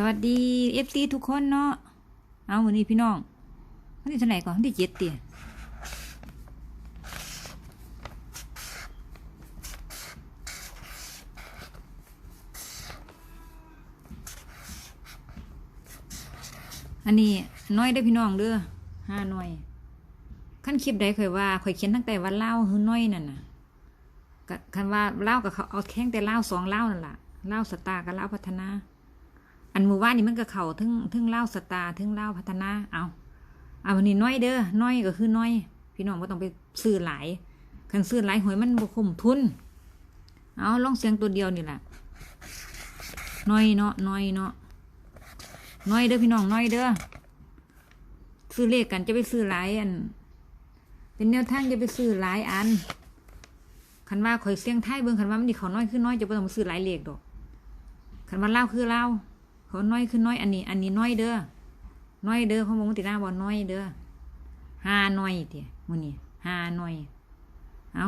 สวัสดีเอฟซีทุกคนเนาะ เอาวันนี้พี่น้องวันที่เท่าไหร่ก่อนวันที่เจ็ดเตี่ยอันนี้น้อยได้พี่น้องเด้อห้าน่อยขั้นคลิปใดเคยว่าเคยเขียนตั้งแต่วันเล่าหือน้อยนั่นน่ะก็คันว่าเล่ากับเขาเอาแข้งแต่เล่าสองเล่านั่นแหละเล่าสตาร์กับเล่าพัฒนา อันมู่บ้านนี่มันก็เขาถึงถึงเล่าสตาร์ถึงเล่าพัฒนาเอาเอาวันนี้น้อยเด้อน้อยก็คือน้อย พี่น้องก็ต้องไปซื้อหลายคันซื้อหลายหวยมันบ่คุ้มทุน เอาลองเสียงตัวเดียวนี่แหละน้อยเนาะน้อยเนาะน้อยเด้อพี่น้องน้อยเด้อซื้อเลขกันจะไปซื้อหลายอัน เป็นแนวทางจะไปซื้อหลายอันคันว่าข่อยเสียงไทยเบิ่งคันว่ามันนี่เขาน้อยคือน้อยจะบ่ต้องไปซื้อหลายเลขดอกคันว่าเล่าคือเล่า เขาน้อยคือน้อยอันนี้ อันนี้น้อยเด้อน้อยเด้อเขาบอกว่าติดหน้าบอน้อยเด้อห้าน้อยเถี่ยมือนี้ห้าน้อย เอา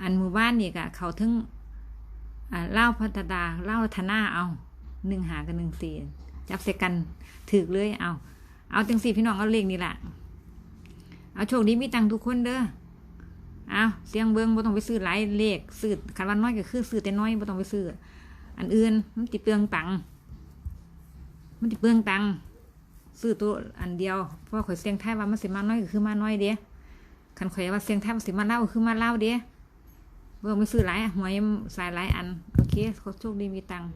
อันหมู่บ้านนี่กะเขาถึงเล่าพัฒดาเล่าธนาเอาหนึ่งหากับหนึ่งสี่จับใส่กันถือเลยเอา เอาจังสี่พี่น้องเอาเลขนี่แหละเอาโชคดีมีตังทุกคนเด้อเอาเสียงเบิ้งบ่ต้องไปซื้อหลายเลขซื้อคันวันน้อยก็คือซื้อแต่น้อยบ่ต้องไปซื้อ อันอื่นมันติเปลืองตังมันติเปลืองตังซื้อตัวอันเดียวเพราะข่อยเสียงไทยว่ามันสิมาน้อยก็คือมาน้อยเด้คันข่อยว่าเสียงไทยมันสิมาเล่าก็คือมาเล่าเด้เบิ่งไม่ซื้อหลายอะหวยสายหลายอันโอเคขอโชคดีมีตังค์